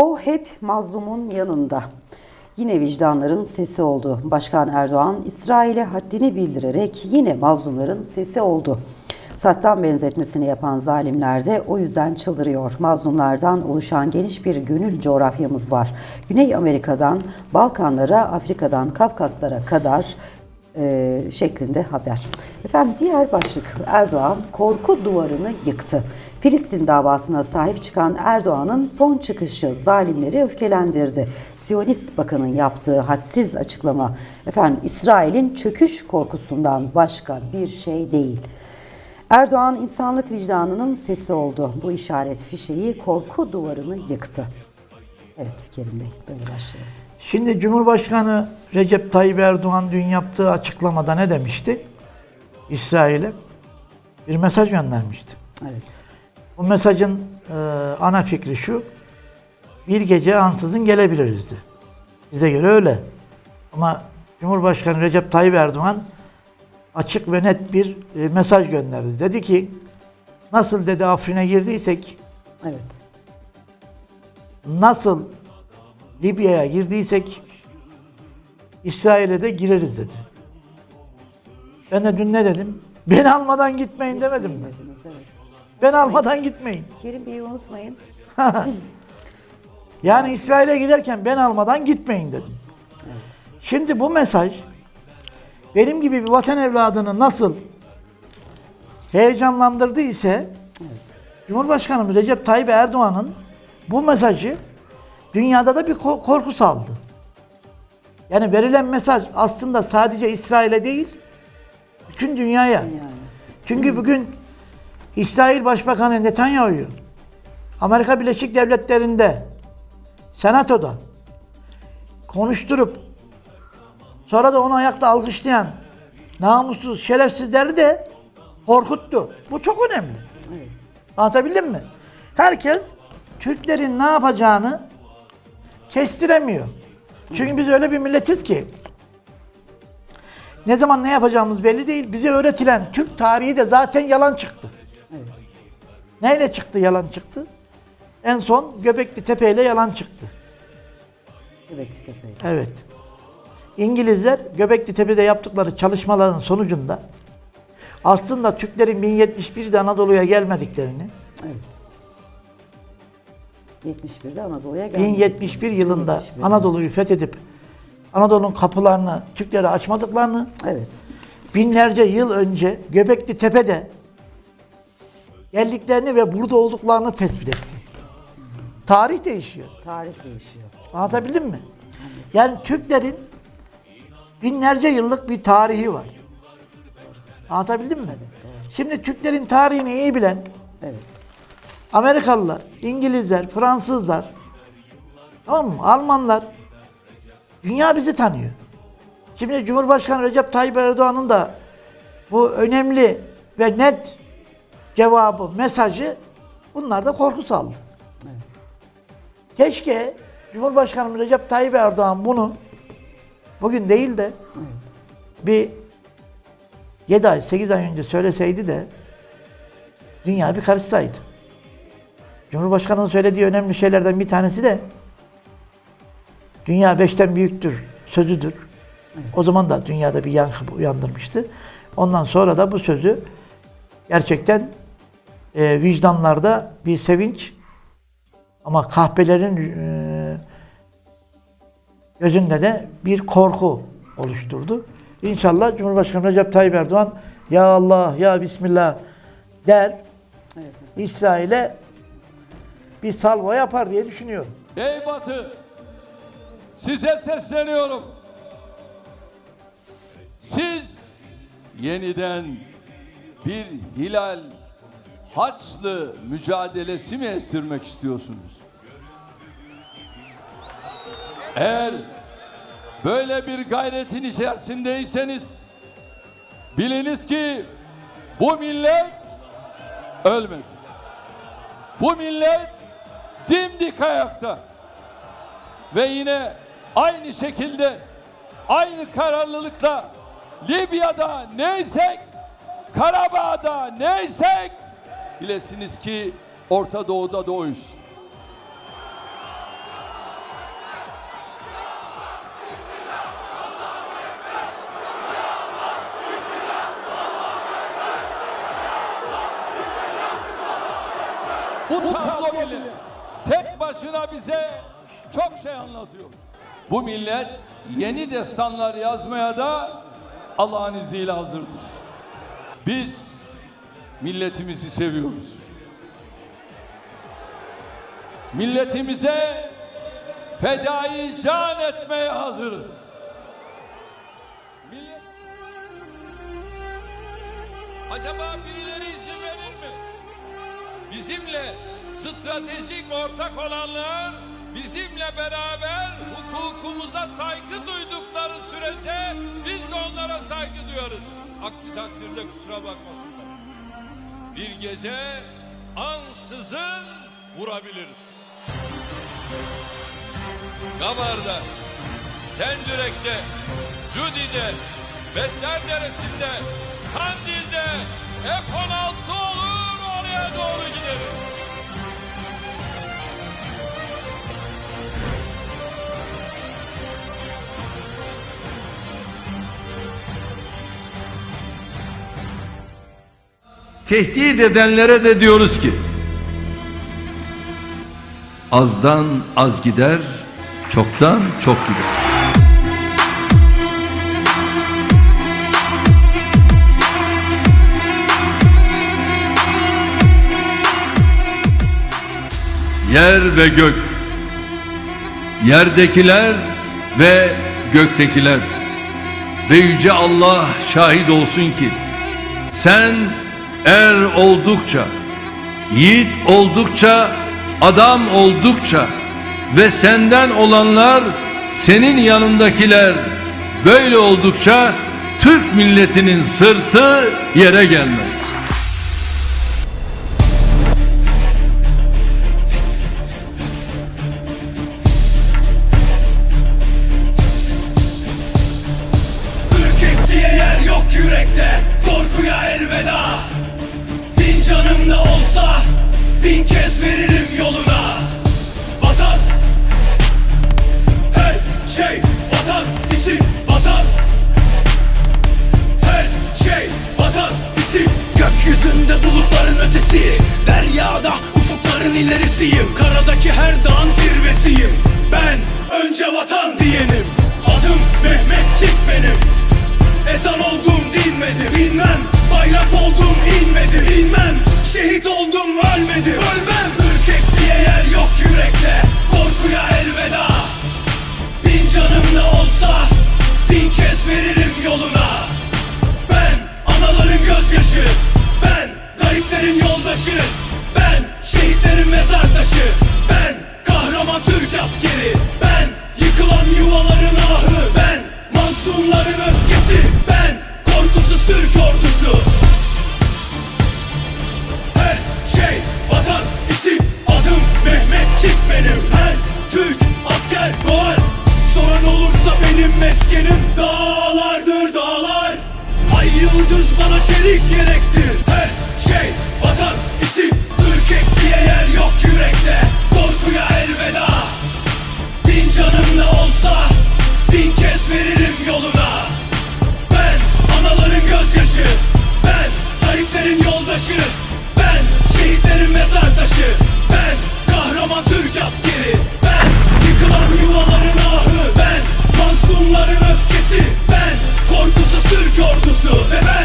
O hep mazlumun yanında. Yine vicdanların sesi oldu. Başkan Erdoğan İsrail'e haddini bildirerek yine mazlumların sesi oldu. Saddam benzetmesini yapan zalimler de o yüzden çıldırıyor. Mazlumlardan oluşan geniş bir gönül coğrafyamız var. Güney Amerika'dan Balkanlara, Afrika'dan Kafkaslara kadar e, şeklinde haber. Efendim diğer başlık Erdoğan korku duvarını yıktı. Filistin davasına sahip çıkan Erdoğan'ın son çıkışı zalimleri öfkelendirdi. Siyonist Bakan'ın yaptığı hadsiz açıklama efendim İsrail'in çöküş korkusundan başka bir şey değil. Erdoğan insanlık vicdanının sesi oldu. Bu işaret fişeği korku duvarını yıktı. Evet Kerim Bey böyle başlayalım. Şimdi Cumhurbaşkanı Recep Tayyip Erdoğan dün yaptığı açıklamada ne demişti? İsrail'e bir mesaj göndermişti. Evet. Bu mesajın e, ana fikri şu. Bir gece ansızın gelebilirizdi. Bize göre öyle. Ama Cumhurbaşkanı Recep Tayyip Erdoğan açık ve net bir e, mesaj gönderdi. Dedi ki nasıl dedi Afrin'e girdiysek Evet. nasıl Libya'ya girdiysek İsrail'e de gireriz dedi. Ben de dün ne dedim? Beni almadan gitmeyin demedim mi? Evet. Ben almadan gitmeyin. Kerim Bey'i unutmayın. Yani İsrail'e giderken ben almadan gitmeyin dedim. Şimdi bu mesaj benim gibi bir vatan evladını nasıl heyecanlandırdı ise Cumhurbaşkanımız Recep Tayyip Erdoğan'ın bu mesajı dünyada da bir ko- korku saldı. Yani verilen mesaj aslında sadece İsrail'e değil, bütün dünyaya. Yani. Çünkü bugün İsrail Başbakanı Netanyahu'yu Amerika Birleşik Devletleri'nde Senato'da konuşturup sonra da onu ayakta alkışlayan namussuz şerefsizleri de korkuttu. Bu çok önemli. Evet. Anlatabildim mi? Herkes Türklerin ne yapacağını kestiremiyor. Çünkü biz öyle bir milletiz ki ne zaman ne yapacağımız belli değil. Bize öğretilen Türk tarihi de zaten yalan çıktı. Evet. Neyle çıktı yalan çıktı? En son Göbekli Tepe ile yalan çıktı. Evet. Sefer. Evet. İngilizler Göbekli Tepe'de yaptıkları çalışmaların sonucunda aslında Türklerin 1071'de Anadolu'ya gelmediklerini, Evet. 71'de Anadolu'ya geldi. 1071 yılında 1071. Anadolu'yu fethedip Anadolu'nun kapılarını Türklere açmadıklarını, Evet. binlerce yıl önce Göbekli Tepe'de geldiklerini ve burada olduklarını tespit etti. Tarih değişiyor. Tarih değişiyor. Anlatabildim mi? Yani Türklerin binlerce yıllık bir tarihi var. Anlatabildim mi? Şimdi Türklerin tarihini iyi bilen Evet. Amerikalılar, İngilizler, Fransızlar, tamam mı? Almanlar, dünya bizi tanıyor. Şimdi Cumhurbaşkanı Recep Tayyip Erdoğan'ın da bu önemli ve net cevabı, mesajı bunlar da korku saldı. Keşke Cumhurbaşkanı Recep Tayyip Erdoğan bunu bugün değil de bir 7 ay, 8 ay önce söyleseydi de dünya bir karışsaydı. Cumhurbaşkanının söylediği önemli şeylerden bir tanesi de dünya beşten büyüktür sözüdür. O zaman da dünyada bir yankı uyandırmıştı. Ondan sonra da bu sözü gerçekten e, vicdanlarda bir sevinç ama kahpelerin e, gözünde de bir korku oluşturdu. İnşallah Cumhurbaşkanı Recep Tayyip Erdoğan ya Allah ya Bismillah der Evet. İsrail'e bir salvo yapar diye düşünüyorum. Ey Batı! Size sesleniyorum. Siz yeniden bir hilal Haçlı mücadelesi mi estirmek istiyorsunuz? Eğer böyle bir gayretin içerisindeyseniz biliniz ki bu millet ölmedi. Bu millet dimdik ayakta. Ve yine aynı şekilde aynı kararlılıkla Libya'da neysek Karabağ'da neysek bilesiniz ki Orta Doğu'da da oyuz. Bu tablo bile tek başına bize çok şey anlatıyor. Bu millet yeni destanlar yazmaya da Allah'ın izniyle hazırdır. Biz milletimizi seviyoruz. Milletimize fedai can etmeye hazırız. Millet... Acaba birileri izin verir mi? Bizimle stratejik ortak olanlar bizimle beraber hukukumuza saygı duydukları sürece biz de onlara saygı duyarız. Aksi takdirde kusura bakmasınlar. Bir gece ansızın vurabiliriz. Gabar'da, Tendürek'te, Cudi'de, Besler Deresi'nde, Kandil'de F-16 olur oraya doğru gideriz. Tehdit edenlere de diyoruz ki azdan az gider, çoktan çok gider. Yer ve gök, yerdekiler ve göktekiler ve yüce Allah şahit olsun ki sen er oldukça, yiğit oldukça, adam oldukça ve senden olanlar senin yanındakiler böyle oldukça Türk milletinin sırtı yere gelmez. Karadaki her dans taşı Ben kahraman Türk askeri. Ben yıkılan yuvaların ahı. Ben mazlumların öfkesi. Ben korkusuz Türk ordusu. Ve ben